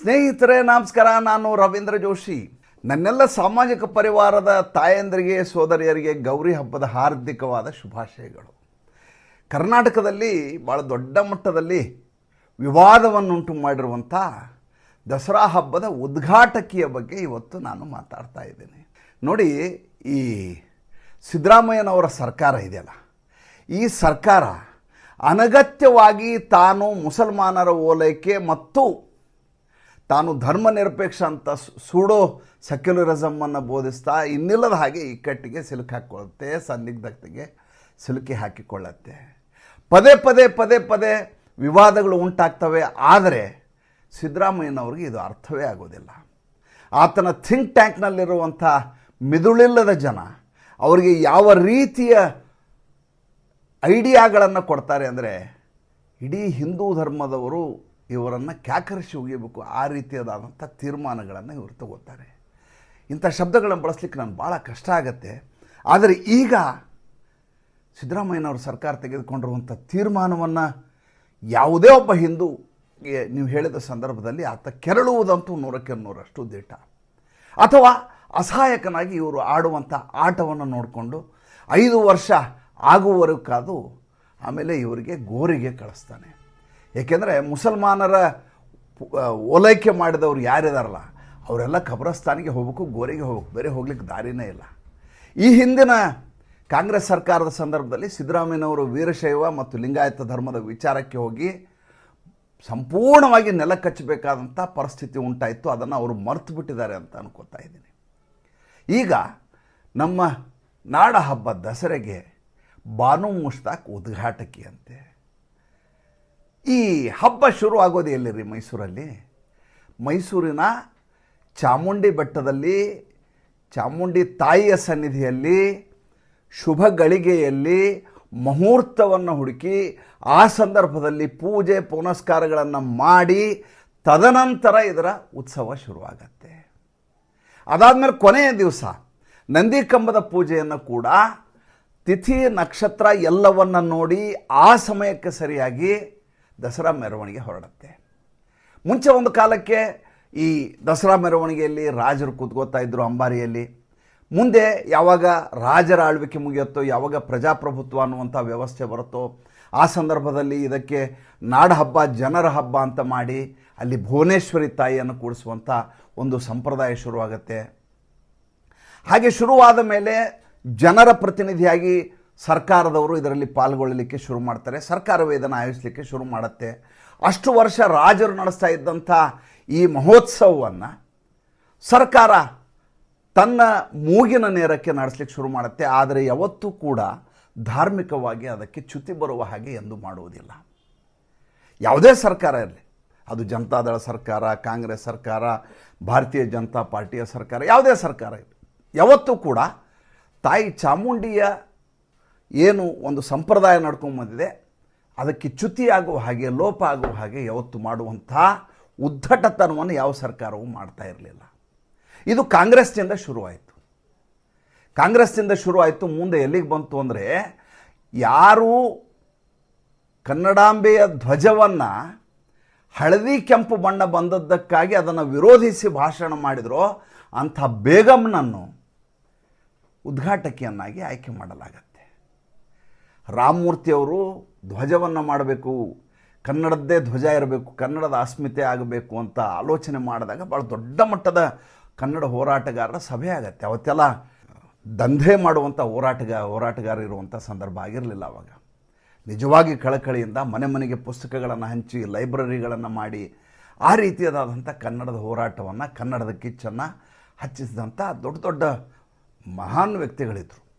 ಸ್ನೇಹಿತರೆ, ನಮಸ್ಕಾರ. ನಾನು ರವೀಂದ್ರ ಜೋಶಿ. ನನ್ನೆಲ್ಲ ಸಾಮಾಜಿಕ ಪರಿವಾರದ ತಾಯಂದರಿಗೆ, ಸೋದರಿಯರಿಗೆ ಗೌರಿ ಹಬ್ಬದ ಹಾರ್ದಿಕವಾದ ಶುಭಾಶಯಗಳು. ಕರ್ನಾಟಕದಲ್ಲಿ ಭಾಳ ದೊಡ್ಡ ಮಟ್ಟದಲ್ಲಿ ವಿವಾದವನ್ನುಂಟು ಮಾಡಿರುವಂಥ ದಸರಾ ಹಬ್ಬದ ಉದ್ಘಾಟಕಿಯ ಬಗ್ಗೆ ಇವತ್ತು ನಾನು ಮಾತಾಡ್ತಾ ಇದ್ದೇನೆ. ನೋಡಿ, ಈ ಸಿದ್ದರಾಮಯ್ಯನವರ ಸರ್ಕಾರ ಇದೆಯಲ್ಲ? ಈ ಸರ್ಕಾರ ಅನಗತ್ಯವಾಗಿ ತಾನು ಮುಸಲ್ಮಾನರ ಓಲೈಕೆ ಮತ್ತು ತಾನು ಧರ್ಮ ನಿರಪೇಕ್ಷ ಅಂತ ಸೂಡೋ ಸೆಕ್ಯುಲರಿಸಮನ್ನು ಬೋಧಿಸ್ತಾ ಇನ್ನಿಲ್ಲದ ಹಾಗೆ ಇಕ್ಕಟ್ಟಿಗೆ ಸಿಲುಕಿ ಹಾಕ್ಕೊಳ್ಳುತ್ತೆ ಸಂದಿಗ್ಧತೆಗೆ ಸಿಲುಕಿ ಹಾಕಿಕೊಳ್ಳುತ್ತೆ. ಪದೇ ಪದೇ ಪದೇ ಪದೇ ವಿವಾದಗಳು ಉಂಟಾಗ್ತವೆ, ಆದರೆ ಸಿದ್ದರಾಮಯ್ಯನವ್ರಿಗೆ ಇದು ಅರ್ಥವೇ ಆಗೋದಿಲ್ಲ. ಆತನ ಥಿಂಕ್ ಟ್ಯಾಂಕ್ನಲ್ಲಿರುವಂಥ ಮಿದುಳಿಲ್ಲದ ಜನ ಅವರಿಗೆ ಯಾವ ರೀತಿಯ ಐಡಿಯಾಗಳನ್ನು ಕೊಡ್ತಾರೆ ಅಂದರೆ ಇಡೀ ಹಿಂದೂ ಧರ್ಮದವರು ಇವರನ್ನು ಕ್ಯಾಕರಿಸಿ ಒಗೆಯಬೇಕು ಆ ರೀತಿಯಾದಂಥ ತೀರ್ಮಾನಗಳನ್ನು ಇವರು ತಗೋತಾರೆ. ಇಂಥ ಶಬ್ದಗಳನ್ನು ಬಳಸಲಿಕ್ಕೆ ನಾನು ಭಾಳ ಕಷ್ಟ ಆಗತ್ತೆ. ಆದರೆ ಈಗ ಸಿದ್ದರಾಮಯ್ಯನವ್ರ ಸರ್ಕಾರ ತೆಗೆದುಕೊಂಡಿರುವಂಥ ತೀರ್ಮಾನವನ್ನು ಯಾವುದೇ ಒಬ್ಬ ಹಿಂದೂ ನೀವು ಹೇಳಿದ ಸಂದರ್ಭದಲ್ಲಿ ಆತ ಕೆರಳುವುದಂತೂ ನೂರಕ್ಕೆ ನೂರಷ್ಟು ದಿಟ ಅಥವಾ ಅಸಹಾಯಕನಾಗಿ ಇವರು ಆಡುವಂಥ ಆಟವನ್ನು ನೋಡಿಕೊಂಡು ಐದು ವರ್ಷ ಆಗುವವರೆಗೂ ಕಾದು ಆಮೇಲೆ ಇವರಿಗೆ ಗೋರಿಗೆ ಕಳಿಸ್ತಾನೆ. ಏಕೆಂದರೆ ಮುಸಲ್ಮಾನರ ಓಲೈಕೆ ಮಾಡಿದವರು ಯಾರಿದಾರಲ್ಲ, ಅವರೆಲ್ಲ ಖಬ್ರಸ್ತಾನಿಗೆ ಹೋಗಬೇಕು, ಗೋರಿಗೆ ಹೋಗಬೇಕು, ಬೇರೆ ಹೋಗ್ಲಿಕ್ಕೆ ದಾರಿನೇ ಇಲ್ಲ. ಈ ಹಿಂದಿನ ಕಾಂಗ್ರೆಸ್ ಸರ್ಕಾರದ ಸಂದರ್ಭದಲ್ಲಿ ಸಿದ್ದರಾಮಯ್ಯನವರು ವೀರಶೈವ ಮತ್ತು ಲಿಂಗಾಯತ ಧರ್ಮದ ವಿಚಾರಕ್ಕೆ ಹೋಗಿ ಸಂಪೂರ್ಣವಾಗಿ ನೆಲ ಕಚ್ಚಬೇಕಾದಂಥ ಪರಿಸ್ಥಿತಿ ಉಂಟಾಯಿತು, ಅದನ್ನು ಅವರು ಮರೆತು ಬಿಟ್ಟಿದ್ದಾರೆ ಅಂತ ಅನ್ಕೋತಾ ಇದ್ದೀನಿ. ಈಗ ನಮ್ಮ ನಾಡ ಹಬ್ಬ ದಸರೆಗೆ ಬಾನು ಮುಷ್ತಾಕ್ ಉದ್ಘಾಟಕಿ ಅಂತೆ ಈ ಹಬ್ಬ ಶುರು ಆಗೋದು ಎಲ್ಲಿರಿ ಮೈಸೂರಲ್ಲಿ? ಮೈಸೂರಿನ ಚಾಮುಂಡಿ ಬೆಟ್ಟದಲ್ಲಿ, ಚಾಮುಂಡಿ ತಾಯಿಯ ಸನ್ನಿಧಿಯಲ್ಲಿ, ಶುಭ ಗಳಿಗೆಯಲ್ಲಿ ಮುಹೂರ್ತವನ್ನು ಹುಡುಕಿ ಆ ಸಂದರ್ಭದಲ್ಲಿ ಪೂಜೆ ಪುನಸ್ಕಾರಗಳನ್ನು ಮಾಡಿ ತದನಂತರ ಇದರ ಉತ್ಸವ ಶುರುವಾಗತ್ತೆ. ಅದಾದಮೇಲೆ ಕೊನೆಯ ದಿವಸ ನಂದಿ ಕಂಬದ ಪೂಜೆಯನ್ನು ಕೂಡ ತಿಥಿ ನಕ್ಷತ್ರ ಎಲ್ಲವನ್ನು ನೋಡಿ ಆ ಸಮಯಕ್ಕೆ ಸರಿಯಾಗಿ ದಸರಾ ಮೆರವಣಿಗೆ ಹೊರಡುತ್ತೆ. ಮುಂಚೆ ಒಂದು ಕಾಲಕ್ಕೆ ಈ ದಸರಾ ಮೆರವಣಿಗೆಯಲ್ಲಿ ರಾಜರು ಕೂತ್ಕೋತಾ ಇದ್ದರು ಅಂಬಾರಿಯಲ್ಲಿ. ಮುಂದೆ ಯಾವಾಗ ರಾಜರ ಆಳ್ವಿಕೆ ಮುಗಿಯುತ್ತೋ, ಯಾವಾಗ ಪ್ರಜಾಪ್ರಭುತ್ವ ಅನ್ನುವಂಥ ವ್ಯವಸ್ಥೆ ಬರುತ್ತೋ, ಆ ಸಂದರ್ಭದಲ್ಲಿ ಇದಕ್ಕೆ ನಾಡ ಹಬ್ಬ, ಜನರ ಹಬ್ಬ ಅಂತ ಮಾಡಿ ಅಲ್ಲಿ ಭುವನೇಶ್ವರಿ ತಾಯಿಯನ್ನು ಕೂಡಿಸುವಂಥ ಒಂದು ಸಂಪ್ರದಾಯ ಶುರುವಾಗುತ್ತೆ. ಹಾಗೆ ಶುರುವಾದ ಮೇಲೆ ಜನರ ಪ್ರತಿನಿಧಿಯಾಗಿ ಸರ್ಕಾರದವರು ಇದರಲ್ಲಿ ಪಾಲ್ಗೊಳ್ಳಲಿಕ್ಕೆ ಶುರು ಮಾಡ್ತಾರೆ, ಸರ್ಕಾರವೇ ಇದನ್ನು ಆಯೋಜಿಸಲಿಕ್ಕೆ ಶುರು ಮಾಡುತ್ತೆ. ಅಷ್ಟು ವರ್ಷ ರಾಜರು ನಡೆಸ್ತಾ ಇದ್ದಂಥ ಈ ಮಹೋತ್ಸವವನ್ನು ಸರ್ಕಾರ ತನ್ನ ಮೂಗಿನ ನೇರಕ್ಕೆ ನಡೆಸಲಿಕ್ಕೆ ಶುರು ಮಾಡುತ್ತೆ, ಆದರೆ ಯಾವತ್ತೂ ಕೂಡ ಧಾರ್ಮಿಕವಾಗಿ ಅದಕ್ಕೆ ಚ್ಯುತಿ ಬರುವ ಹಾಗೆ ಎಂದು ಮಾಡುವುದಿಲ್ಲ. ಯಾವುದೇ ಸರ್ಕಾರ ಇರಲಿ, ಅದು ಜನತಾದಳ ಸರ್ಕಾರ, ಕಾಂಗ್ರೆಸ್ ಸರ್ಕಾರ, ಭಾರತೀಯ ಜನತಾ ಪಾರ್ಟಿಯ ಸರ್ಕಾರ, ಯಾವುದೇ ಸರ್ಕಾರ ಇರಲಿ, ಯಾವತ್ತೂ ಕೂಡ ತಾಯಿ ಚಾಮುಂಡಿಯ ಏನು ಒಂದು ಸಂಪ್ರದಾಯ ನಡ್ಕೊಂಡು ಬಂದಿದೆ, ಅದಕ್ಕೆ ಚ್ಯುತಿ ಆಗುವ ಹಾಗೆ, ಲೋಪ ಆಗುವ ಹಾಗೆ ಯಾವತ್ತು ಮಾಡುವಂಥ ಉದ್ದಟತನವನ್ನು ಯಾವ ಸರ್ಕಾರವೂ ಮಾಡ್ತಾ ಇರಲಿಲ್ಲ. ಇದು ಕಾಂಗ್ರೆಸ್ನಿಂದ ಶುರುವಾಯಿತು. ಕಾಂಗ್ರೆಸ್ನಿಂದ ಶುರುವಾಯಿತು, ಮುಂದೆ ಎಲ್ಲಿಗೆ ಬಂತು ಅಂದರೆ, ಯಾರು ಕನ್ನಡಾಂಬೆಯ ಧ್ವಜವನ್ನು ಹಳದಿ ಕೆಂಪು ಬಣ್ಣ ಬಂದದ್ದಕ್ಕಾಗಿ ಅದನ್ನು ವಿರೋಧಿಸಿ ಭಾಷಣ ಮಾಡಿದರೋ ಅಂಥ ಬೇಗಮ್ನನ್ನು ಉದ್ಘಾಟಕಿಯನ್ನಾಗಿ ಆಯ್ಕೆ ಮಾಡಲಾಗತ್ತೆ. ರಾಮಮೂರ್ತಿಯವರು ಧ್ವಜವನ್ನು ಮಾಡಬೇಕು. ಕನ್ನಡದ್ದೇ ಧ್ವಜ ಇರಬೇಕು. ಕನ್ನಡದ ಅಸ್ಮಿತೆ ಆಗಬೇಕು ಅಂತ ಆಲೋಚನೆ ಮಾಡಿದಾಗ ಭಾಳ ದೊಡ್ಡ ಮಟ್ಟದ ಕನ್ನಡ ಹೋರಾಟಗಾರರ ಸಭೆ ಆಗತ್ತೆ. ಅವತ್ತೆಲ್ಲ ದಂಧೆ ಮಾಡುವಂಥ ಹೋರಾಟಗ, ಹೋರಾಟಗಾರ ಇರುವಂಥ ಸಂದರ್ಭ ಆಗಿರಲಿಲ್ಲ ಅವಾಗ. ನಿಜವಾಗಿ ಕಳಕಳಿಯಿಂದ ಮನೆ ಮನೆಗೆ ಪುಸ್ತಕಗಳನ್ನು ಹಂಚಿ, ಲೈಬ್ರರಿಗಳನ್ನು ಮಾಡಿ, ಆ ರೀತಿಯಾದಂಥ ಕನ್ನಡದ ಹೋರಾಟವನ್ನು, ಕನ್ನಡದ ಕಿಚ್ಚನ್ನು ಹಚ್ಚಿಸಿದಂಥ ದೊಡ್ಡ ದೊಡ್ಡ ಮಹಾನ್ ವ್ಯಕ್ತಿಗಳಿದ್ದರು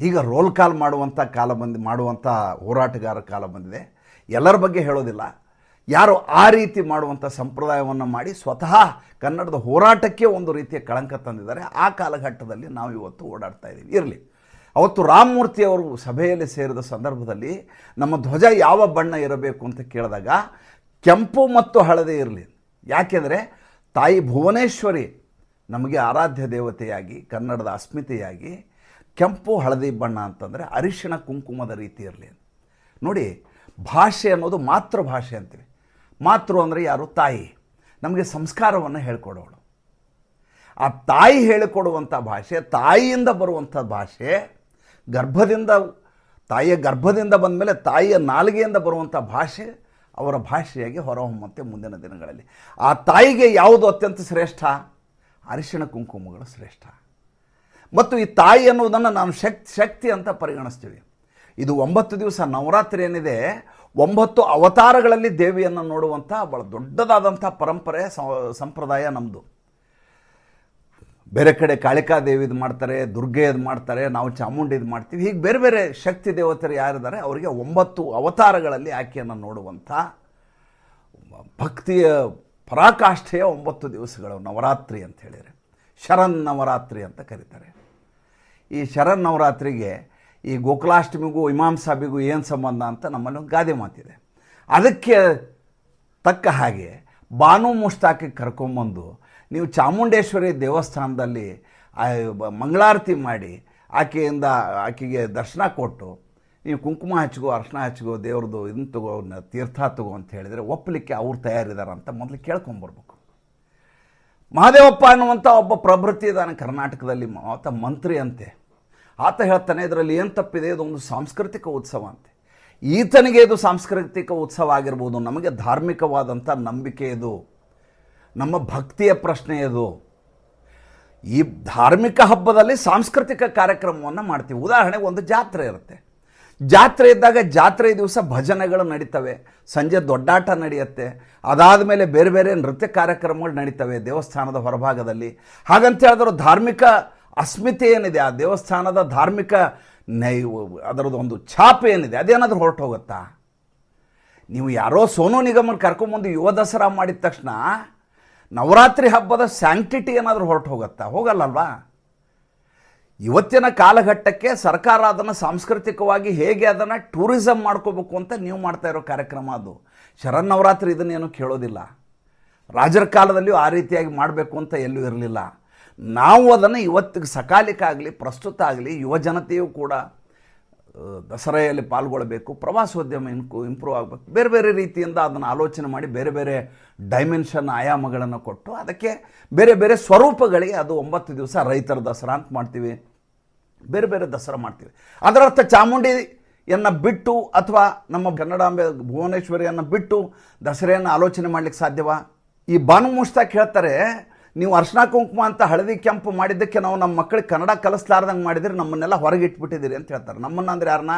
ಈಗ ರೋಲ್ ಕಾಲ್ ಮಾಡುವಂಥ ಕಾಲ ಬಂದು ಮಾಡುವಂಥ ಹೋರಾಟಗಾರ ಕಾಲ ಬಂದಿದೆ. ಎಲ್ಲರ ಬಗ್ಗೆ ಹೇಳೋದಿಲ್ಲ. ಯಾರು ಆ ರೀತಿ ಮಾಡುವಂಥ ಸಂಪ್ರದಾಯವನ್ನು ಮಾಡಿ ಸ್ವತಃ ಕನ್ನಡದ ಹೋರಾಟಕ್ಕೆ ಒಂದು ರೀತಿಯ ಕಳಂಕ ತಂದಿದ್ದಾರೆ. ಆ ಕಾಲಘಟ್ಟದಲ್ಲಿ ನಾವು ಇವತ್ತು ಓಡಾಡ್ತಾ ಇದ್ದೀವಿ. ಇರಲಿ. ಅವತ್ತು ರಾಮಮೂರ್ತಿ ಅವರು ಸಭೆಯಲ್ಲಿ ಸೇರಿದ ಸಂದರ್ಭದಲ್ಲಿ ನಮ್ಮ ಧ್ವಜ ಯಾವ ಬಣ್ಣ ಇರಬೇಕು ಅಂತ ಕೇಳಿದಾಗ ಕೆಂಪು ಮತ್ತು ಹಳದಿ ಇರಲಿ. ಯಾಕೆಂದರೆ ತಾಯಿ ಭುವನೇಶ್ವರಿ ನಮಗೆ ಆರಾಧ್ಯ ದೇವತೆಯಾಗಿ, ಕನ್ನಡದ ಅಸ್ಮಿತೆಯಾಗಿ ಕೆಂಪು ಹಳದಿ ಬಣ್ಣ ಅಂತಂದರೆ ಅರಿಶಿಣ ಕುಂಕುಮದ ರೀತಿ ಇರಲಿ ನೋಡಿ, ಭಾಷೆ ಅನ್ನೋದು ಮಾತೃಭಾಷೆ ಅಂತೀವಿ. ಮಾತೃ ಅಂದರೆ ಯಾರು? ತಾಯಿ. ನಮಗೆ ಸಂಸ್ಕಾರವನ್ನು ಹೇಳ್ಕೊಡೋಳು ಆ ತಾಯಿ ಹೇಳಿಕೊಡುವಂಥ ಭಾಷೆ, ತಾಯಿಯಿಂದ ಬರುವಂಥ ಭಾಷೆ, ಗರ್ಭದಿಂದ, ತಾಯಿಯ ಗರ್ಭದಿಂದ ಬಂದ ಮೇಲೆ ತಾಯಿಯ ನಾಲಿಗೆಯಿಂದ ಬರುವಂಥ ಭಾಷೆ ಅವರ ಭಾಷೆಯಾಗಿ ಹೊರಹೊಮ್ಮುತ್ತೆ ಮುಂದಿನ ದಿನಗಳಲ್ಲಿ. ಆ ತಾಯಿಗೆ ಯಾವುದು ಅತ್ಯಂತ ಶ್ರೇಷ್ಠ? ಅರಿಶಿಣ ಕುಂಕುಮಗಳು ಶ್ರೇಷ್ಠ. ಮತ್ತು ಈ ತಾಯಿ ಅನ್ನುವುದನ್ನು ನಾನು ಶಕ್ತಿ ಶಕ್ತಿ ಅಂತ ಪರಿಗಣಿಸ್ತೀವಿ. ಇದು ಒಂಬತ್ತು ದಿವಸ ನವರಾತ್ರಿ ಏನಿದೆ, ಒಂಬತ್ತು ಅವತಾರಗಳಲ್ಲಿ ದೇವಿಯನ್ನು ನೋಡುವಂಥ ಭಾಳ ದೊಡ್ಡದಾದಂಥ ಪರಂಪರೆ ಸಂಪ್ರದಾಯ ನಮ್ಮದು ಬೇರೆ ಕಡೆ ಕಾಳಿಕಾ ದೇವಿದು ಮಾಡ್ತಾರೆ ದುರ್ಗೆಯದು ಮಾಡ್ತಾರೆ, ನಾವು ಚಾಮುಂಡಿದು ಮಾಡ್ತೀವಿ. ಹೀಗೆ ಬೇರೆ ಬೇರೆ ಶಕ್ತಿ ದೇವತರು ಯಾರಿದ್ದಾರೆ, ಅವರಿಗೆ ಒಂಬತ್ತು ಅವತಾರಗಳಲ್ಲಿ ಆಕೆಯನ್ನು ನೋಡುವಂಥ ಭಕ್ತಿಯ ಪರಾಕಾಷ್ಠೆಯ ಒಂಬತ್ತು ದಿವಸಗಳು ನವರಾತ್ರಿ ಅಂತ ಹೇಳಿದರೆ. ಶರನ್ ನವರಾತ್ರಿ ಅಂತ ಕರೀತಾರೆ. ಈ ಶರನ್ನವರಾತ್ರಿಗೆ ಈ ಗೋಕುಲಾಷ್ಟಮಿಗೂ, ಇಮಾಮ್ ಸಾಬಿಗೂ ಏನು ಸಂಬಂಧ ಅಂತ ನಮ್ಮಲ್ಲಿ ಒಂದು ಗಾದೆ ಮಾತಿದೆ. ಅದಕ್ಕೆ ತಕ್ಕ ಹಾಗೆ ಬಾನು ಮುಷ್ತಾಕಿಗೆ ಕರ್ಕೊಂಬಂದು ನೀವು ಚಾಮುಂಡೇಶ್ವರಿ ದೇವಸ್ಥಾನದಲ್ಲಿ ಮಂಗಳಾರತಿ ಮಾಡಿ ಆಕೆಯಿಂದ, ಆಕೆಗೆ ದರ್ಶನ ಕೊಟ್ಟು ನೀವು ಕುಂಕುಮ ಹಚ್ಚಿಗೋ ಅರ್ಶನ ಹಚ್ಚಿಗೋ ದೇವ್ರದ್ದು ಇದನ್ನು ತಗೋ, ತೀರ್ಥ ತಗೋ ಅಂತ ಹೇಳಿದರೆ ಒಪ್ಪಲಿಕ್ಕೆ ಅವ್ರು ತಯಾರಿದ್ದಾರೆ ಅಂತ ಮೊದಲು ಕೇಳ್ಕೊಂಬರ್ಬೇಕು. ಮಹಾದೇವಪ್ಪ ಅನ್ನುವಂಥ ಒಬ್ಬ ಪ್ರಭೃತಿ ಇದ್ದಾನೆ ಕರ್ನಾಟಕದಲ್ಲಿ, ಆತ ಮಂತ್ರಿ ಅಂತೆ. ಆತ ಹೇಳ್ತಾನೆ, ಇದರಲ್ಲಿ ಏನು ತಪ್ಪಿದೆ? ಇದು ಒಂದು ಸಾಂಸ್ಕೃತಿಕ ಉತ್ಸವ ಅಂತೆ. ಈತನಿಗೆ ಇದು ಸಾಂಸ್ಕೃತಿಕ ಉತ್ಸವ ಆಗಿರ್ಬೋದು. ನಮಗೆ ಧಾರ್ಮಿಕವಾದಂಥ ನಂಬಿಕೆ ಇದು. ನಮ್ಮ ಭಕ್ತಿಯ ಪ್ರಶ್ನೆ ಇದು. ಈ ಧಾರ್ಮಿಕ ಹಬ್ಬದಲ್ಲಿ ಸಾಂಸ್ಕೃತಿಕ ಕಾರ್ಯಕ್ರಮವನ್ನು ಮಾಡ್ತೀವಿ. ಉದಾಹರಣೆಗೆ ಒಂದು ಜಾತ್ರೆ ಇರುತ್ತೆ. ಜಾತ್ರೆ ಇದ್ದಾಗ ಜಾತ್ರೆ ದಿವಸ ಭಜನೆಗಳು ನಡೀತವೆ. ಸಂಜೆ ದೊಡ್ಡಾಟ ನಡೆಯುತ್ತೆ. ಅದಾದ ಮೇಲೆ ಬೇರೆ ಬೇರೆ ನೃತ್ಯ ಕಾರ್ಯಕ್ರಮಗಳು ನಡೀತವೆ ದೇವಸ್ಥಾನದ ಹೊರಭಾಗದಲ್ಲಿ. ಹಾಗಂತ ಹೇಳಿದ್ರು ಧಾರ್ಮಿಕ ಅಸ್ಮಿತೆ ಏನಿದೆ? ಆ ದೇವಸ್ಥಾನದ ಧಾರ್ಮಿಕ ನೈ ಅದರದ್ದು ಒಂದು ಛಾಪ್ ಏನಿದೆ? ಅದೇನಾದರೂ ಹೊರಟು ಹೋಗುತ್ತಾ ನೀವು ಯಾರೋ ಸೋನು ನಿಗಮನ ಕರ್ಕೊಂಬಂದು ಯುವ ದಸರಾ ಮಾಡಿದ ತಕ್ಷಣ ನವರಾತ್ರಿ ಹಬ್ಬದ ಸ್ಯಾಂಕ್ಟಿಟಿ ಏನಾದರೂ ಹೊರಟು ಹೋಗುತ್ತಾ ಹೋಗಲ್ಲಲ್ವಾ ಇವತ್ತಿನ ಕಾಲಘಟ್ಟಕ್ಕೆ ಸರ್ಕಾರ ಅದನ್ನು ಸಾಂಸ್ಕೃತಿಕವಾಗಿ ಹೇಗೆ ಅದನ್ನು ಟೂರಿಸಮ್ ಮಾಡ್ಕೋಬೇಕು ಅಂತ ನೀವು ಮಾಡ್ತಾ ಇರೋ ಕಾರ್ಯಕ್ರಮ ಅದು. ಶರನ್ನವರಾತ್ರಿ ಇದನ್ನೇನು ಕೇಳೋದಿಲ್ಲ. ರಾಜರ ಕಾಲದಲ್ಲಿಯೂ ಆ ರೀತಿಯಾಗಿ ಮಾಡಬೇಕು ಅಂತ ಎಲ್ಲೂ ಇರಲಿಲ್ಲ. ನಾವು ಅದನ್ನು ಇವತ್ತಿಗೆ ಸಕಾಲಿಕ ಆಗಲಿ, ಪ್ರಸ್ತುತ ಆಗಲಿ, ಯುವ ಜನತೆಯೂ ಕೂಡ ದಸರೆಯಲ್ಲಿ ಪಾಲ್ಗೊಳ್ಳಬೇಕು, ಪ್ರವಾಸೋದ್ಯಮ ಇನ್ಕು ಇಂಪ್ರೂವ್ ಆಗಬೇಕು. ಬೇರೆ ಬೇರೆ ರೀತಿಯಿಂದ ಅದನ್ನು ಆಲೋಚನೆ ಮಾಡಿ ಬೇರೆ ಬೇರೆ ಡೈಮೆನ್ಷನ್ ಆಯಾಮಗಳನ್ನು ಕೊಟ್ಟು ಅದಕ್ಕೆ ಬೇರೆ ಬೇರೆ ಸ್ವರೂಪಗಳಿಗೆ ಅದು ಒಂಬತ್ತು ದಿವಸ ರೈತರ ದಸರಾ ಅಂತ ಮಾಡ್ತೀವಿ. ಬೇರೆ ಬೇರೆ ದಸರಾ ಮಾಡ್ತೀವಿ. ಅದರರ್ಥ ಚಾಮುಂಡಿಯನ್ನು ಬಿಟ್ಟು ಅಥವಾ ನಮ್ಮ ಕನ್ನಡಾಂಬೆ ಭುವನೇಶ್ವರಿಯನ್ನು ಬಿಟ್ಟು ದಸರೆಯನ್ನು ಆಲೋಚನೆ ಮಾಡ್ಲಿಕ್ಕೆ ಸಾಧ್ಯವಾ? ಈ ಬಾನು ಮುಷ್ತಾಕ್ ಹೇಳ್ತಾರೆ ನೀವು ಅರ್ಶಿನ ಕುಂಕುಮ ಅಂತ ಹಳದಿ ಕೆಂಪು ಮಾಡಿದ್ದಕ್ಕೆ ನಾವು ನಮ್ಮ ಮಕ್ಕಳಿಗೆ ಕನ್ನಡ ಕಲಿಸ್ಲಾರ್ದಂಗೆ ಮಾಡಿದರೆ ನಮ್ಮನ್ನೆಲ್ಲ ಹೊರಗಿಟ್ಬಿಟ್ಟಿದ್ದೀರಿ ಅಂತ ಹೇಳ್ತಾರೆ. ನಮ್ಮನ್ನು ಅಂದರೆ ಯಾರನ್ನ?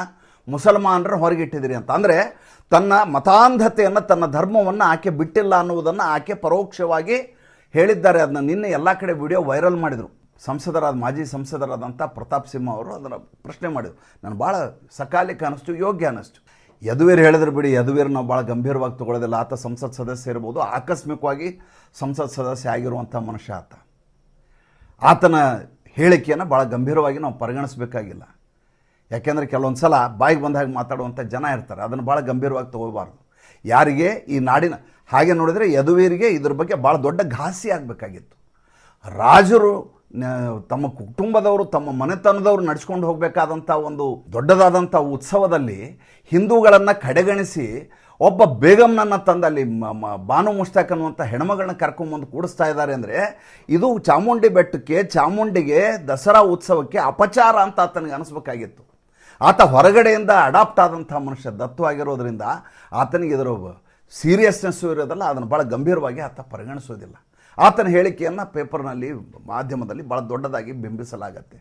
ಮುಸಲ್ಮಾನರು ಹೊರಗಿಟ್ಟಿದ್ದೀರಿ ಅಂತ. ಅಂದರೆ ತನ್ನ ಮತಾಂಧತೆಯನ್ನು, ತನ್ನ ಧರ್ಮವನ್ನು ಆಕೆ ಬಿಟ್ಟಿಲ್ಲ ಅನ್ನುವುದನ್ನು ಆಕೆ ಪರೋಕ್ಷವಾಗಿ ಹೇಳಿದ್ದಾರೆ. ಅದನ್ನ ನಿನ್ನೆ ಎಲ್ಲ ಕಡೆ ವಿಡಿಯೋ ವೈರಲ್ ಮಾಡಿದರು. ಸಂಸದರಾದ, ಮಾಜಿ ಸಂಸದರಾದಂಥ ಪ್ರತಾಪ್ ಸಿಂಹ ಅವರು ಅದನ್ನು ಪ್ರಶ್ನೆ ಮಾಡಿದರು. ನಾನು ಭಾಳ ಸಕಾಲಿಕ ಅನ್ನಿಸ್ತು ಯೋಗ್ಯ ಅನ್ನಿಸ್ತು ಯದುವೀರ್ ಹೇಳಿದ್ರು ಬಿಡಿ ಯದುವೀರ್ ನಾವು ಭಾಳ ಗಂಭೀರವಾಗಿ ತಗೊಳ್ಳೋದಿಲ್ಲ. ಆತ ಸಂಸತ್ ಸದಸ್ಯ ಇರ್ಬೋದು. ಆಕಸ್ಮಿಕವಾಗಿ ಸಂಸತ್ ಸದಸ್ಯ ಆಗಿರುವಂಥ ಮನುಷ್ಯ ಆತ. ಆತನ ಹೇಳಿಕೆಯನ್ನು ಭಾಳ ಗಂಭೀರವಾಗಿ ನಾವು ಪರಿಗಣಿಸಬೇಕಾಗಿಲ್ಲ. ಯಾಕೆಂದರೆ ಕೆಲವೊಂದು ಸಲ ಬಾಯಿಗೆ ಬಂದಾಗ ಮಾತಾಡುವಂಥ ಜನ ಇರ್ತಾರೆ. ಅದನ್ನು ಭಾಳ ಗಂಭೀರವಾಗಿ ತಗೋಬಾರ್ದು ಯಾರಿಗೆ ಈ ನಾಡಿನ, ಹಾಗೆ ನೋಡಿದರೆ ಯದುವೀರಿಗೆ ಇದ್ರ ಬಗ್ಗೆ ಭಾಳ ದೊಡ್ಡ ಘಾಸಿ ಆಗಬೇಕಾಗಿತ್ತು. ರಾಜರು ತಮ್ಮ ಕುಟುಂಬದವರು, ತಮ್ಮ ಮನೆತನದವರು ನಡ್ಸ್ಕೊಂಡು ಹೋಗಬೇಕಾದಂಥ ಒಂದು ದೊಡ್ಡದಾದಂಥ ಉತ್ಸವದಲ್ಲಿ ಹಿಂದೂಗಳನ್ನು ಕಡೆಗಣಿಸಿ ಒಬ್ಬ ಬೇಗಂನನ್ನು ತಂದಲ್ಲಿ ಬಾನು ಮುಷ್ತಾಕ್ ಅನ್ನುವಂಥ ಹೆಣ್ಮಗಳನ್ನ ಕರ್ಕೊಂಬಂದು ಕೂಡಿಸ್ತಾ ಇದ್ದಾರೆ ಅಂದರೆ ಇದು ಚಾಮುಂಡಿ ಬೆಟ್ಟಕ್ಕೆ, ಚಾಮುಂಡಿಗೆ ದಸರಾ ಉತ್ಸವಕ್ಕೆ ಅಪಚಾರ ಅಂತ ಆತನಿಗೆ ಅನಿಸ್ಬೇಕಾಗಿತ್ತು. ಆತ ಹೊರಗಡೆಯಿಂದ ಅಡಾಪ್ಟ್ ಆದಂಥ ಮನುಷ್ಯ ದತ್ತವಾಗಿರೋದ್ರಿಂದ ಆತನಿಗೆ ಇದರ ಸೀರಿಯಸ್ನೆಸ್ಸು ಇರೋದಲ್ಲ, ಅದನ್ನು ಭಾಳ ಗಂಭೀರವಾಗಿ ಆತ ಪರಿಗಣಿಸೋದಿಲ್ಲ. ಆತನ ಹೇಳಿಕೆಯನ್ನು ಪೇಪರ್ನಲ್ಲಿ ಮಾಧ್ಯಮದಲ್ಲಿ ಭಾಳ ದೊಡ್ಡದಾಗಿ ಬಿಂಬಿಸಲಾಗತ್ತೆ.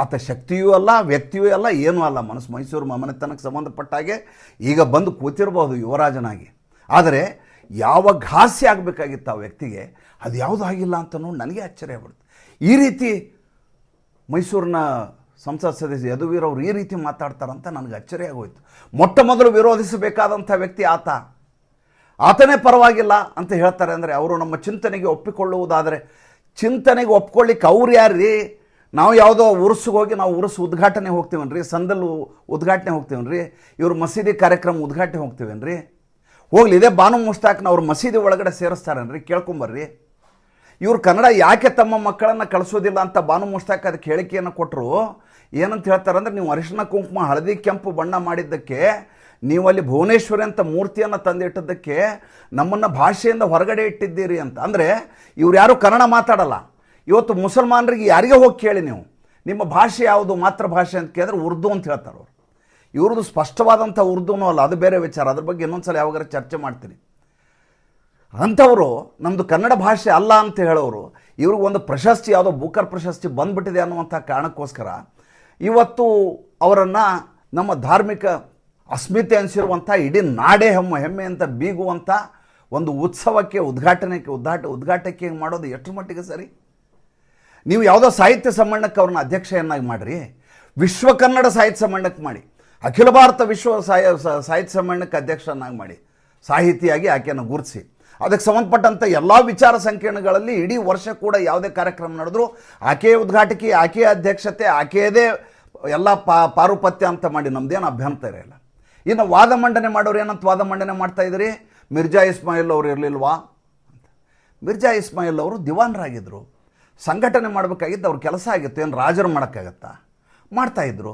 ಆತ ಶಕ್ತಿಯೂ ಅಲ್ಲ, ವ್ಯಕ್ತಿಯೂ ಅಲ್ಲ, ಏನೂ ಅಲ್ಲ. ಮನಸ್ಸು ಮೈಸೂರು ಮನೆತನಕ್ಕೆ ಸಂಬಂಧಪಟ್ಟ ಹಾಗೆ ಈಗ ಬಂದು ಕೂತಿರ್ಬೋದು ಯುವರಾಜನಾಗಿ. ಆದರೆ ಯಾವ ಘಾಸಿ ಆಗಬೇಕಾಗಿತ್ತು ಆ ವ್ಯಕ್ತಿಗೆ, ಅದು ಯಾವುದೂ ಆಗಿಲ್ಲ ಅಂತ ನೋಡಿ ನನಗೆ ಆಶ್ಚರ್ಯ ಆಗ್ಬಿಡುತ್ತೆ. ಈ ರೀತಿ ಮೈಸೂರಿನ ಸಂಸತ್ ಸದಸ್ಯ ಯದುವೀರ್ ಅವರು ಈ ರೀತಿ ಮಾತಾಡ್ತಾರಂತ ನನಗೆ ಆಶ್ಚರ್ಯ ಆಗೋಯ್ತು. ಮೊಟ್ಟ ಮೊದಲು ವಿರೋಧಿಸಬೇಕಾದಂಥ ವ್ಯಕ್ತಿ ಆತ. ಆತನೇ ಪರವಾಗಿಲ್ಲ ಅಂತ ಹೇಳ್ತಾರೆ ಅಂದರೆ ಅವರು ನಮ್ಮ ಚಿಂತನೆಗೆ ಒಪ್ಪಿಕೊಳ್ಳುವುದಾದರೆ ಚಿಂತನೆಗೆ ಒಪ್ಕೊಳ್ಳಿಕ್ಕೆ ಅವ್ರು ಯಾರು ರೀ ನಾವು ಯಾವುದೋ ಉರ್ಸಿಗೆ ಹೋಗಿ ನಾವು ಉರ್ಸು ಉದ್ಘಾಟನೆ ಹೋಗ್ತೀವನ್ರಿ? ಸಂದಲ್ ಉದ್ಘಾಟನೆ ಹೋಗ್ತೀವನ್ರಿ? ಇವ್ರ ಮಸೀದಿ ಕಾರ್ಯಕ್ರಮ ಉದ್ಘಾಟನೆ ಹೋಗ್ತೀವೇನ್ರಿ? ಹೋಗ್ಲಿ, ಇದೇ ಬಾನು ಮುಸ್ತಾಕ್ನ ಅವ್ರು ಮಸೀದಿ ಒಳಗಡೆ ಸೇರಿಸ್ತಾರನ್ರಿ? ಕೇಳ್ಕೊಂಬರ್ರಿ. ಇವ್ರು ಕನ್ನಡ ಯಾಕೆ ತಮ್ಮ ಮಕ್ಕಳನ್ನು ಕಳಿಸೋದಿಲ್ಲ ಅಂತ ಬಾನು ಮುಸ್ತಾಕ್ ಅದಕ್ಕೆ ಹೇಳಿಕೆಯನ್ನು ಕೊಟ್ಟರು ಏನಂತ ಹೇಳ್ತಾರೆ ಅಂದರೆ ನೀವು ಅರಿಶಿನ ಕುಂಕುಮ, ಹಳದಿ ಕೆಂಪು ಬಣ್ಣ ಮಾಡಿದ್ದಕ್ಕೆ ನೀವು ಅಲ್ಲಿ ಭುವನೇಶ್ವರಿ ಅಂತ ಮೂರ್ತಿಯನ್ನು ತಂದಿಟ್ಟದ್ದಕ್ಕೆ ನಮ್ಮನ್ನು ಭಾಷೆಯಿಂದ ಹೊರಗಡೆ ಇಟ್ಟಿದ್ದೀರಿ ಅಂತ. ಅಂದರೆ ಇವ್ರು ಯಾರು ಕನ್ನಡ ಮಾತಾಡಲ್ಲ. ಇವತ್ತು ಮುಸಲ್ಮಾನರಿಗೆ ಯಾರಿಗೆ ಹೋಗಿ ಕೇಳಿ ನೀವು? ನಿಮ್ಮ ಭಾಷೆ ಯಾವುದು? ಮಾತೃಭಾಷೆ ಅಂತ ಕೇಳಿದ್ರೆ ಉರ್ದು ಅಂತ ಹೇಳ್ತಾರೆ ಅವರು. ಇವ್ರದ್ದು ಸ್ಪಷ್ಟವಾದಂಥ ಉರ್ದುನೂ ಅಲ್ಲ, ಅದು ಬೇರೆ ವಿಚಾರ. ಅದ್ರ ಬಗ್ಗೆ ಇನ್ನೊಂದ್ಸಲ ಯಾವಾಗಾರ ಚರ್ಚೆ ಮಾಡ್ತೀನಿ. ಅಂಥವರು ನಮ್ಮದು ಕನ್ನಡ ಭಾಷೆ ಅಲ್ಲ ಅಂತ ಹೇಳೋರು, ಇವ್ರಿಗೆ ಒಂದು ಪ್ರಶಸ್ತಿ, ಯಾವುದೋ ಬೂಕರ್ ಪ್ರಶಸ್ತಿ ಬಂದ್ಬಿಟ್ಟಿದೆ ಅನ್ನುವಂಥ ಕಾರಣಕ್ಕೋಸ್ಕರ ಇವತ್ತು ಅವರನ್ನು ನಮ್ಮ ಧಾರ್ಮಿಕ ಅಸ್ಮಿತೆ ಅನಿಸಿರುವಂಥ ಇಡೀ ನಾಡೇ ಹೆಮ್ಮೆ ಹೆಮ್ಮೆ ಅಂತ ಬೀಗುವಂಥ ಒಂದು ಉತ್ಸವಕ್ಕೆ, ಉದ್ಘಾಟನೆಗೆ, ಉದ್ಘಾಟ, ಉದ್ಘಾಟಕ್ಕೆ ಮಾಡೋದು ಎಷ್ಟು ಮಟ್ಟಿಗೆ ಸರಿ? ನೀವು ಯಾವುದೋ ಸಾಹಿತ್ಯ ಸಮ್ಮೇಳನಕ್ಕೆ ಅವ್ರನ್ನ ಅಧ್ಯಕ್ಷೆಯನ್ನಾಗಿ ಮಾಡಿರಿ. ವಿಶ್ವ ಕನ್ನಡ ಸಾಹಿತ್ಯ ಸಮ್ಮೇಳನಕ್ಕೆ ಮಾಡಿ. ಅಖಿಲ ಭಾರತ ವಿಶ್ವ ಸಾಹಿ ಸಾಹಿತ್ಯ ಸಮ್ಮೇಳನಕ್ಕೆ ಅಧ್ಯಕ್ಷರನ್ನಾಗಿ ಮಾಡಿ. ಸಾಹಿತಿಯಾಗಿ ಆಕೆಯನ್ನು ಗುರುತಿಸಿ. ಅದಕ್ಕೆ ಸಂಬಂಧಪಟ್ಟಂಥ ಎಲ್ಲ ವಿಚಾರ ಸಂಕಿರಣಗಳಲ್ಲಿ ಇಡೀ ವರ್ಷ ಕೂಡ ಯಾವುದೇ ಕಾರ್ಯಕ್ರಮ ನಡೆದರೂ ಆಕೆಯ ಉದ್ಘಾಟಕಿ, ಆಕೆಯ ಅಧ್ಯಕ್ಷತೆ, ಆಕೆಯದೇ ಎಲ್ಲ ಪಾರುಪತ್ಯ ಅಂತ ಮಾಡಿ ನಮ್ದೇನು ಅಭ್ಯಂತರ ಇಲ್ಲ. ಇನ್ನು ವಾದ ಮಂಡನೆ ಮಾಡೋರು ಏನಂತ ವಾದ ಮಂಡನೆ ಮಾಡ್ತಾ ಇದ್ರಿ ಮಿರ್ಜಾ ಇಸ್ಮಾಯಿಲ್ ಅವರು ಇರಲಿಲ್ವಾ? ಮಿರ್ಜಾ ಇಸ್ಮಾಯಿಲ್ ಅವರು ದಿವಾನರಾಗಿದ್ದರು ಸಂಘಟನೆ ಮಾಡಬೇಕಾಗಿದ್ದು ಅವ್ರ ಕೆಲಸ ಆಗಿತ್ತು. ಏನು ರಾಜರು ಮಾಡೋಕ್ಕಾಗತ್ತಾ? ಮಾಡ್ತಾಯಿದ್ರು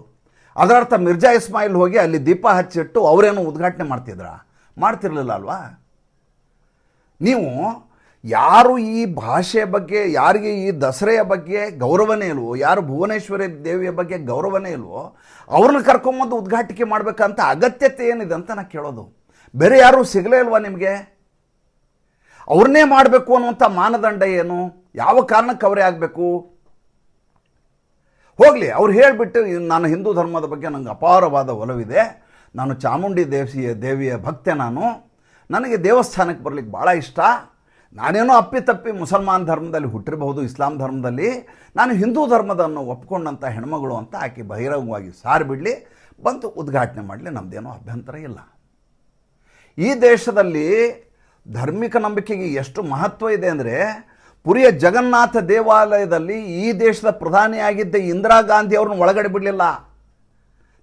ಅದರರ್ಥ ಮಿರ್ಜಾ ಇಸ್ಮಾಯಿಲ್ ಹೋಗಿ ಅಲ್ಲಿ ದೀಪ ಹಚ್ಚಿಟ್ಟು ಅವರೇನು ಉದ್ಘಾಟನೆ ಮಾಡ್ತಿದ್ರಾ? ಮಾಡ್ತಿರ್ಲಿಲ್ಲ ಅಲ್ವಾ? ನೀವು ಯಾರು ಈ ಭಾಷೆಯ ಬಗ್ಗೆ, ಯಾರಿಗೆ ಈ ದಸರೆಯ ಬಗ್ಗೆ ಗೌರವನೇ ಇಲ್ವೋ, ಯಾರು ಭುವನೇಶ್ವರಿ ದೇವಿಯ ಬಗ್ಗೆ ಗೌರವನೇ ಇಲ್ವೋ, ಅವ್ರನ್ನ ಕರ್ಕೊಂಬಂದು ಉದ್ಘಾಟಿಕೆ ಮಾಡಬೇಕಂತ ಅಗತ್ಯತೆ ಏನಿದೆ ಅಂತ ನಾನು ಕೇಳೋದು. ಬೇರೆ ಯಾರೂ ಸಿಗಲೇ ಇಲ್ವಾ ನಿಮಗೆ? ಅವ್ರನ್ನೇ ಮಾಡಬೇಕು ಅನ್ನುವಂಥ ಮಾನದಂಡ ಏನು? ಯಾವ ಕಾರಣಕ್ಕೆ ಅವರೇ ಆಗಬೇಕು? ಹೋಗಲಿ, ಅವ್ರು ಹೇಳಿಬಿಟ್ಟು ನಾನು ಹಿಂದೂ ಧರ್ಮದ ಬಗ್ಗೆ ನನಗೆ ಅಪಾರವಾದ ಒಲವಿದೆ. ನಾನು ಚಾಮುಂಡಿ ದೇವಿಯ ದೇವಿಯ ಭಕ್ತೆ ನಾನು. ನನಗೆ ದೇವಸ್ಥಾನಕ್ಕೆ ಬರಲಿಕ್ಕೆ ಭಾಳ ಇಷ್ಟ. ನಾನೇನೋ ಅಪ್ಪಿತಪ್ಪಿ ಮುಸಲ್ಮಾನ್ ಧರ್ಮದಲ್ಲಿ ಹುಟ್ಟಿರಬಹುದು, ಇಸ್ಲಾಂ ಧರ್ಮದಲ್ಲಿ, ನಾನು ಹಿಂದೂ ಧರ್ಮದನ್ನು ಒಪ್ಕೊಂಡಂಥ ಹೆಣ್ಮಗಳು ಅಂತ ಆಕೆ ಬಹಿರಂಗವಾಗಿ ಸಾರಿಬಿಡಲಿ, ಬಂದು ಉದ್ಘಾಟನೆ ಮಾಡಲಿ ನಮ್ಮದೇನೋ ಅಭ್ಯಂತರ ಇಲ್ಲ. ಈ ದೇಶದಲ್ಲಿ ಧಾರ್ಮಿಕ ನಂಬಿಕೆಗೆ ಎಷ್ಟು ಮಹತ್ವ ಇದೆ ಅಂದರೆ, ಪುರಿಯ ಜಗನ್ನಾಥ ದೇವಾಲಯದಲ್ಲಿ ಈ ದೇಶದ ಪ್ರಧಾನಿಯಾಗಿದ್ದ ಇಂದಿರಾ ಗಾಂಧಿ ಅವ್ರನ್ನ ಒಳಗಡೆ ಬಿಡಲಿಲ್ಲ.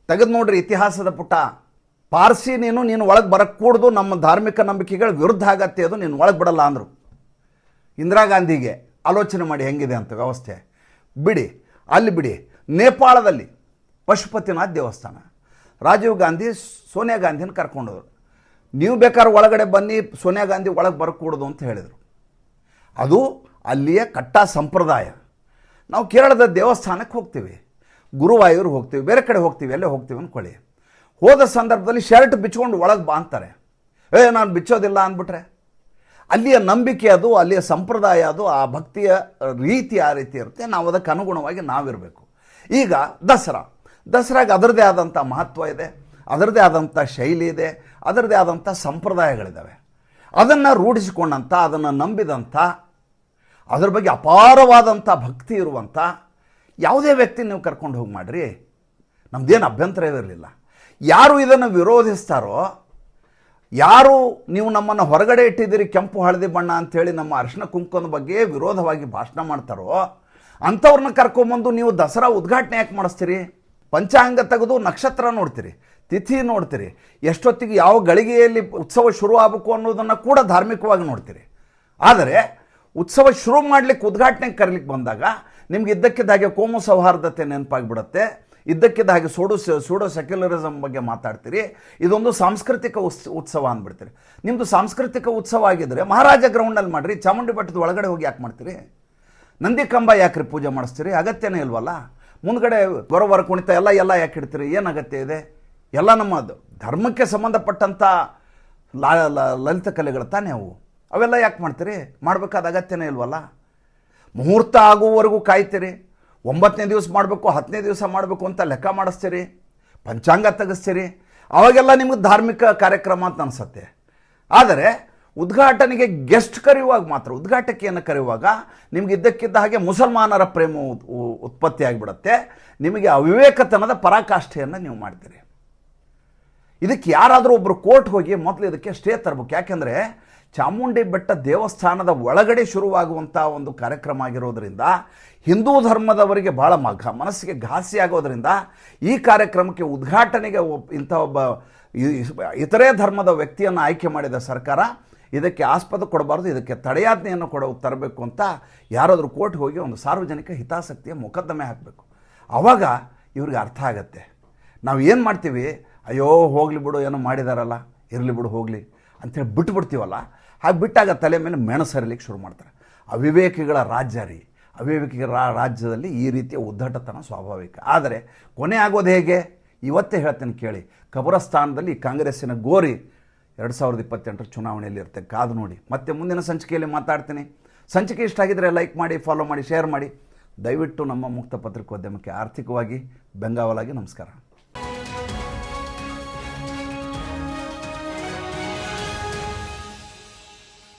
ತೆಗೆದು ನೋಡ್ರಿ ಇತಿಹಾಸದ ಪುಟ. ಪಾರ್ಸಿ ನೀನು ನೀನು ಒಳಗೆ ಬರಕ್ಕೂಡ್ದು ನಮ್ಮ ಧಾರ್ಮಿಕ ನಂಬಿಕೆಗಳ ವಿರುದ್ಧ ಆಗತ್ತೆ ಅದು, ನೀನು ಒಳಗೆ ಬಿಡಲ್ಲ ಅಂದರು. ಇಂದಿರಾ ಗಾಂಧಿಗೆ ಆಲೋಚನೆ ಮಾಡಿ ಹೆಂಗಿದೆ ಅಂತ ವ್ಯವಸ್ಥೆ. ಬಿಡಿ, ಅಲ್ಲಿ ಬಿಡಿ. ನೇಪಾಳದಲ್ಲಿ ಪಶುಪತಿನಾಥ್ ದೇವಸ್ಥಾನ. ರಾಜೀವ್ ಗಾಂಧಿ ಸೋನಿಯಾ ಗಾಂಧಿನ ಕರ್ಕೊಂಡೋದ್ರು. ನೀವು ಬೇಕಾದ್ರೆ ಒಳಗಡೆ ಬನ್ನಿ, ಸೋನಿಯಾ ಗಾಂಧಿ ಒಳಗೆ ಬರಕೂಡದು ಅಂತ ಹೇಳಿದರು. ಅದು ಅಲ್ಲಿಯ ಕಟ್ಟ ಸಂಪ್ರದಾಯ. ನಾವು ಕೇರಳದ ದೇವಸ್ಥಾನಕ್ಕೆ ಹೋಗ್ತೀವಿ. ಗುರುವಾಯೂರು ಹೋಗ್ತೀವಿ, ಬೇರೆ ಕಡೆ ಹೋಗ್ತೀವಿ, ಅಲ್ಲೇ ಹೋಗ್ತೀವಿ ಅಂದ್ಕೊಳ್ಳಿ ಹೋದ ಸಂದರ್ಭದಲ್ಲಿ ಶರ್ಟ್ ಬಿಚ್ಕೊಂಡು ಒಳಗೆ ಬಾ ಅಂತಾರೆ. ಏ, ನಾನು ಬಿಚ್ಚೋದಿಲ್ಲ ಅಂದ್ಬಿಟ್ರೆ. ಅಲ್ಲಿಯ ನಂಬಿಕೆ ಅದು, ಅಲ್ಲಿಯ ಸಂಪ್ರದಾಯ ಅದು, ಆ ಭಕ್ತಿಯ ರೀತಿ ಆ ರೀತಿ ಇರುತ್ತೆ. ನಾವು ಅದಕ್ಕೆ ಅನುಗುಣವಾಗಿ ನಾವಿರಬೇಕು. ಈಗ ದಸರಾ. ದಸರಾಗೆ ಅದರದೇ ಆದಂಥ ಮಹತ್ವ ಇದೆ, ಅದರದೇ ಆದಂಥ ಶೈಲಿ ಇದೆ, ಅದರದೇ ಆದಂಥ ಸಂಪ್ರದಾಯಗಳಿದ್ದಾವೆ ಅದನ್ನು ರೂಢಿಸಿಕೊಂಡಂಥ ಅದನ್ನು ನಂಬಿದಂಥ ಅದರ ಬಗ್ಗೆ ಅಪಾರವಾದಂಥ ಭಕ್ತಿ ಇರುವಂಥ ಯಾವುದೇ ವ್ಯಕ್ತಿ ನೀವು ಕರ್ಕೊಂಡು ಹೋಗಿ ಮಾಡಿರಿ. ನಮ್ದೇನು ಅಭ್ಯಂತರ ಇರಲಿಲ್ಲ. ಯಾರು ಇದನ್ನು ವಿರೋಧಿಸ್ತಾರೋ, ಯಾರು ನೀವು ನಮ್ಮನ್ನು ಹೊರಗಡೆ ಇಟ್ಟಿದ್ದೀರಿ, ಕೆಂಪು ಹಳದಿ ಬಣ್ಣ ಅಂಥೇಳಿ ನಮ್ಮ ಅರಿಶಿನ ಕುಂಕುಮದ ಬಗ್ಗೆ ವಿರೋಧವಾಗಿ ಭಾಷಣ ಮಾಡ್ತಾರೋ, ಅಂಥವ್ರನ್ನ ಕರ್ಕೊಂಬಂದು ನೀವು ದಸರಾ ಉದ್ಘಾಟನೆ ಯಾಕೆ ಮಾಡಿಸ್ತೀರಿ? ಪಂಚಾಂಗ ತೆಗೆದು ನಕ್ಷತ್ರ ನೋಡ್ತೀರಿ, ತಿಥಿ ನೋಡ್ತೀರಿ, ಎಷ್ಟೊತ್ತಿಗೆ ಯಾವ ಗಳಿಗೆಯಲ್ಲಿ ಉತ್ಸವ ಶುರು ಆಗಬೇಕು ಅನ್ನೋದನ್ನು ಕೂಡ ಧಾರ್ಮಿಕವಾಗಿ ನೋಡ್ತೀರಿ. ಆದರೆ ಉತ್ಸವ ಶುರು ಮಾಡಲಿಕ್ಕೆ ಉದ್ಘಾಟನೆಗೆ ಕರೀಲಿಕ್ಕೆ ಬಂದಾಗ ನಿಮ್ಗೆ ಇದ್ದಕ್ಕಿದ್ದಾಗೆ ಕೋಮು ಸೌಹಾರ್ದತೆ ನೆನಪಾಗಿಬಿಡುತ್ತೆ. ಇದ್ದಕ್ಕಿದ್ದ ಹಾಗೆ ಸೋಡೋ ಸೋಡೋ ಸೆಕ್ಯುಲರಿಸಮ್ ಬಗ್ಗೆ ಮಾತಾಡ್ತೀರಿ. ಇದೊಂದು ಸಾಂಸ್ಕೃತಿಕ ಉತ್ಸ ಉತ್ಸವ ಅಂದ್ಬಿಡ್ತೀರಿ. ನಿಮ್ಮದು ಸಾಂಸ್ಕೃತಿಕ ಉತ್ಸವ ಆಗಿದ್ದರೆ ಮಹಾರಾಜ ಗ್ರೌಂಡಲ್ಲಿ ಮಾಡಿರಿ, ಚಾಮುಂಡಿ ಬೆಟ್ಟದ ಒಳಗಡೆ ಹೋಗಿ ಯಾಕೆ ಮಾಡ್ತೀರಿ? ನಂದಿ ಕಂಬ ಯಾಕ್ರಿ ಪೂಜೆ ಮಾಡಿಸ್ತೀರಿ? ಅಗತ್ಯನೇ ಇಲ್ವಲ್ಲ? ಮುಂದ್ಗಡೆ ಗೊರವರ ಕುಣಿತ ಎಲ್ಲ ಎಲ್ಲ ಯಾಕೆ ಇಡ್ತೀರಿ? ಏನು ಅಗತ್ಯ ಇದೆ? ಎಲ್ಲ ನಮ್ಮ ಧರ್ಮಕ್ಕೆ ಸಂಬಂಧಪಟ್ಟಂಥ ಲಲಿತ ಕಲೆಗಳು ತಾನೇ ಅವು. ಅವೆಲ್ಲ ಯಾಕೆ ಮಾಡ್ತೀರಿ? ಮಾಡಬೇಕಾದ ಅಗತ್ಯನೇ ಇಲ್ವಲ್ಲ? ಮುಹೂರ್ತ ಆಗುವವರೆಗೂ ಕಾಯ್ತೀರಿ. ಒಂಬತ್ತನೇ ದಿವಸ ಮಾಡಬೇಕು, ಹತ್ತನೇ ದಿವಸ ಮಾಡಬೇಕು ಅಂತ ಲೆಕ್ಕ ಮಾಡಿಸ್ತೀರಿ? ಪಂಚಾಂಗ ತೆಗೆಸ್ತೀರಿ? ಅವಾಗೆಲ್ಲ ನಿಮಗೆ ಧಾರ್ಮಿಕ ಕಾರ್ಯಕ್ರಮ ಅಂತ ಅನಿಸುತ್ತೆ. ಆದರೆ ಉದ್ಘಾಟನೆಗೆ ಗೆಸ್ಟ್ ಕರೆಯುವಾಗ ಮಾತ್ರ, ಉದ್ಘಾಟಕಿಯನ್ನು ಕರೆಯುವಾಗ ನಿಮ್ಗೆ ಇದ್ದಕ್ಕಿದ್ದ ಹಾಗೆ ಮುಸಲ್ಮಾನರ ಪ್ರೇಮ ಉತ್- ಉತ್ಪತ್ತಿ ಆಗಿಬಿಡುತ್ತೆ. ನಿಮಗೆ ಅವಿವೇಕತನದ ಪರಾಕಾಷ್ಠೆಯನ್ನು ನೀವು ಮಾಡ್ತೀರಿ. ಇದಕ್ಕೆ ಯಾರಾದರೂ ಒಬ್ಬರು ಕೋರ್ಟ್ ಹೋಗಿ ಮೊದಲು ಇದಕ್ಕೆ ಸ್ಟೇ ತರಬೇಕು. ಯಾಕೆಂದರೆ ಚಾಮುಂಡಿ ಬೆಟ್ಟ ದೇವಸ್ಥಾನದ ಒಳಗಡೆ ಶುರುವಾಗುವಂಥ ಒಂದು ಕಾರ್ಯಕ್ರಮ ಆಗಿರೋದರಿಂದ ಹಿಂದೂ ಧರ್ಮದವರಿಗೆ ಭಾಳ ಮಗ ಮನಸ್ಸಿಗೆ ಘಾಸಿ ಆಗೋದರಿಂದ ಈ ಕಾರ್ಯಕ್ರಮಕ್ಕೆ ಉದ್ಘಾಟನೆಗೆ ಇಂಥ ಒಬ್ಬ ಇತರೆ ಧರ್ಮದ ವ್ಯಕ್ತಿಯನ್ನು ಆಯ್ಕೆ ಮಾಡಿದ ಸರ್ಕಾರ ಇದಕ್ಕೆ ಆಸ್ಪದ ಕೊಡಬಾರ್ದು, ಇದಕ್ಕೆ ತಡೆಯಾಜ್ಞೆಯನ್ನು ಕೊಡ ತರಬೇಕು ಅಂತ ಯಾರಾದರೂ ಕೋರ್ಟ್ ಹೋಗಿ ಒಂದು ಸಾರ್ವಜನಿಕ ಹಿತಾಸಕ್ತಿಯ ಮೊಕದ್ದಮೆ ಹಾಕಬೇಕು. ಆವಾಗ ಇವ್ರಿಗೆ ಅರ್ಥ ಆಗತ್ತೆ. ನಾವು ಏನು ಮಾಡ್ತೀವಿ? ಅಯ್ಯೋ ಹೋಗಲಿ ಬಿಡು, ಏನೋ ಮಾಡಿದಾರಲ್ಲ, ಇರಲಿ ಬಿಡು, ಹೋಗಲಿ ಅಂಥೇಳಿ ಬಿಟ್ಬಿಡ್ತೀವಲ್ಲ ಹಾಗೆ ಬಿಟ್ಟಾಗ ತಲೆ ಮೇಲೆ ಮೆಣಸು ಹರಿಲಿಕ್ಕೆ ಶುರು ಮಾಡ್ತಾರೆ. ಅವಿವೇಕಿಗಳ ರಾಜ್ಯ ರೀ. ಅವಿವೇಕಿಗಳ ರಾಜ್ಯದಲ್ಲಿ ಈ ರೀತಿಯ ಉದ್ದಟತನ ಸ್ವಾಭಾವಿಕ. ಆದರೆ ಕೊನೆ ಆಗೋದು ಹೇಗೆ? ಇವತ್ತೇ ಹೇಳ್ತೇನೆ ಕೇಳಿ. ಕಬರಸ್ಥಾನದಲ್ಲಿ ಕಾಂಗ್ರೆಸ್ಸಿನ ಗೋರಿ ಎರಡು ಸಾವಿರದ ಇಪ್ಪತ್ತೆಂಟರ ಚುನಾವಣೆಯಲ್ಲಿ ಇರುತ್ತೆ. ಕಾದು ನೋಡಿ. ಮತ್ತೆ ಮುಂದಿನ ಸಂಚಿಕೆಯಲ್ಲಿ ಮಾತಾಡ್ತೀನಿ. ಸಂಚಿಕೆ ಇಷ್ಟ ಆಗಿದ್ದರೆ ಲೈಕ್ ಮಾಡಿ ಫಾಲೋ ಮಾಡಿ ಶೇರ್ ಮಾಡಿ. ದಯವಿಟ್ಟು ನಮ್ಮ ಮುಕ್ತ ಪತ್ರಿಕೋದ್ಯಮಕ್ಕೆ ಆರ್ಥಿಕವಾಗಿ ಬೆಂಗಾವಲಾಗಿ ನಮಸ್ಕಾರ.